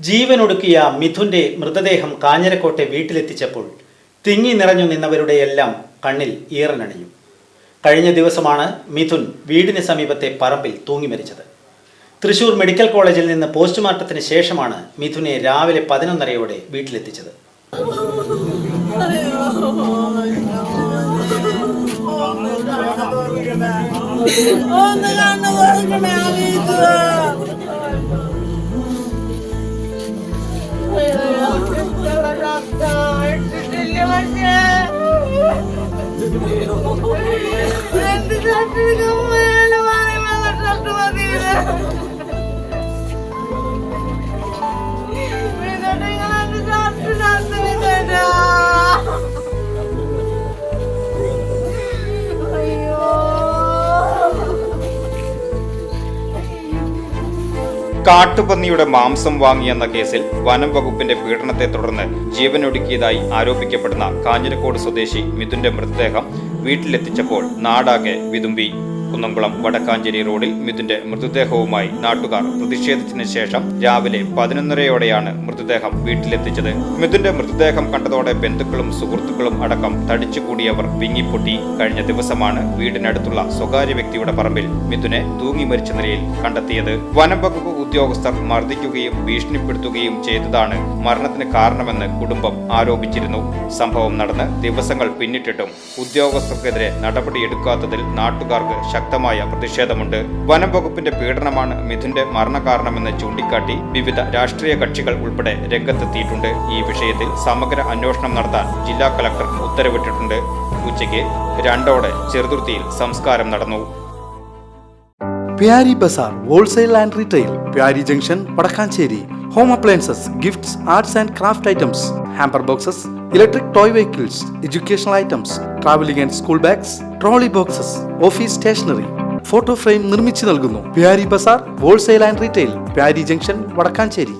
ജീവനൊടുക്കിയ മിഥുന്റെ മൃതദേഹം കാഞ്ഞിരക്കോട്ടെ വീട്ടിലെത്തിച്ചപ്പോൾ തിങ്ങി നിറഞ്ഞു നിന്നവരുടെയെല്ലാം കണ്ണിൽ ഈറനണിഞ്ഞു. കഴിഞ്ഞ ദിവസമാണ് മിഥുൻ വീടിന് സമീപത്തെ പറമ്പിൽ തൂങ്ങി മരിച്ചത്. തൃശൂർ മെഡിക്കൽ കോളേജിൽ നിന്ന് പോസ്റ്റ്മോർട്ടത്തിന് ശേഷമാണ് മിഥുനെ രാവിലെ പതിനൊന്നരയോടെ വീട്ടിലെത്തിച്ചത്. ഒന്ന് കണ്ണു なんでなんでなで കാട്ടുപന്നിയുടെ മാംസം വാങ്ങിയെന്ന കേസിൽ വനം വകുപ്പിന്റെ പീഡനത്തെ തുടർന്ന് ജീവനൊടുക്കിയതായി ആരോപിക്കപ്പെടുന്ന കാഞ്ഞിരക്കോട് സ്വദേശി മിഥുന്റെ മൃതദേഹം വീട്ടിലെത്തിച്ചപ്പോൾ നാടാകെ വിതുമ്പി. കുന്നംകുളം വടക്കാഞ്ചേരി റോഡിൽ മിഥുന്റെ മൃതദേഹവുമായി നാട്ടുകാർ പ്രതിഷേധിച്ചതിനു ശേഷം രാവിലെ പതിനൊന്നരയോടെയാണ് മൃതദേഹം വീട്ടിലെത്തിച്ചത്. മിഥുന്റെ മൃതദേഹം കണ്ടതോടെ ബന്ധുക്കളും സുഹൃത്തുക്കളും അടക്കം തടിച്ചുകൂടിയവർ വിങ്ങിപ്പൊട്ടി. കഴിഞ്ഞ ദിവസമാണ് വീടിനടുത്തുള്ള സ്വകാര്യ വ്യക്തിയുടെ പറമ്പിൽ മിഥുനെ തൂങ്ങി മരിച്ച നിലയിൽ കണ്ടെത്തിയത്. വനം വകുപ്പ് ഉദ്യോഗസ്ഥർ മർദ്ദിക്കുകയും ഭീഷണിപ്പെടുത്തുകയും ചെയ്തതാണ് മരണത്തിന് കാരണമെന്ന് കുടുംബം ആരോപിച്ചിരുന്നു. സംഭവം നടന്ന് ദിവസങ്ങൾ പിന്നിട്ടിട്ടും ഉദ്യോഗസ്ഥർക്കെതിരെ നടപടിയെടുക്കാത്തതിൽ നാട്ടുകാർക്ക് ശക്തമായ പ്രതിഷേധമുണ്ട്. വനം വകുപ്പിന്റെ പീഡനമാണ് മിഥുന്റെ മരണകാരണമെന്ന് ചൂണ്ടിക്കാട്ടി വിവിധ രാഷ്ട്രീയ കക്ഷികൾ ഉൾപ്പെടെ രംഗത്തെത്തിയിട്ടുണ്ട്. ഈ വിഷയത്തിൽ സമഗ്ര അന്വേഷണം നടത്താൻ ജില്ലാ കലക്ടർ ഉത്തരവിട്ടിട്ടുണ്ട്. ഉച്ചയ്ക്ക് രണ്ടോടെ ചെറുതുർത്തിയിൽ സംസ്കാരം നടന്നു. Pyari Bazar wholesale and retail Pyari junction Vadakkanchery home appliances gifts arts and craft items. Hamper boxes electric toy vehicles educational items travelling and school bags trolley boxes office stationery photo frame നിർമ്മിച്ചു നൽകുന്നു. Pyari Bazar wholesale and retail Pyari junction Vadakkanchery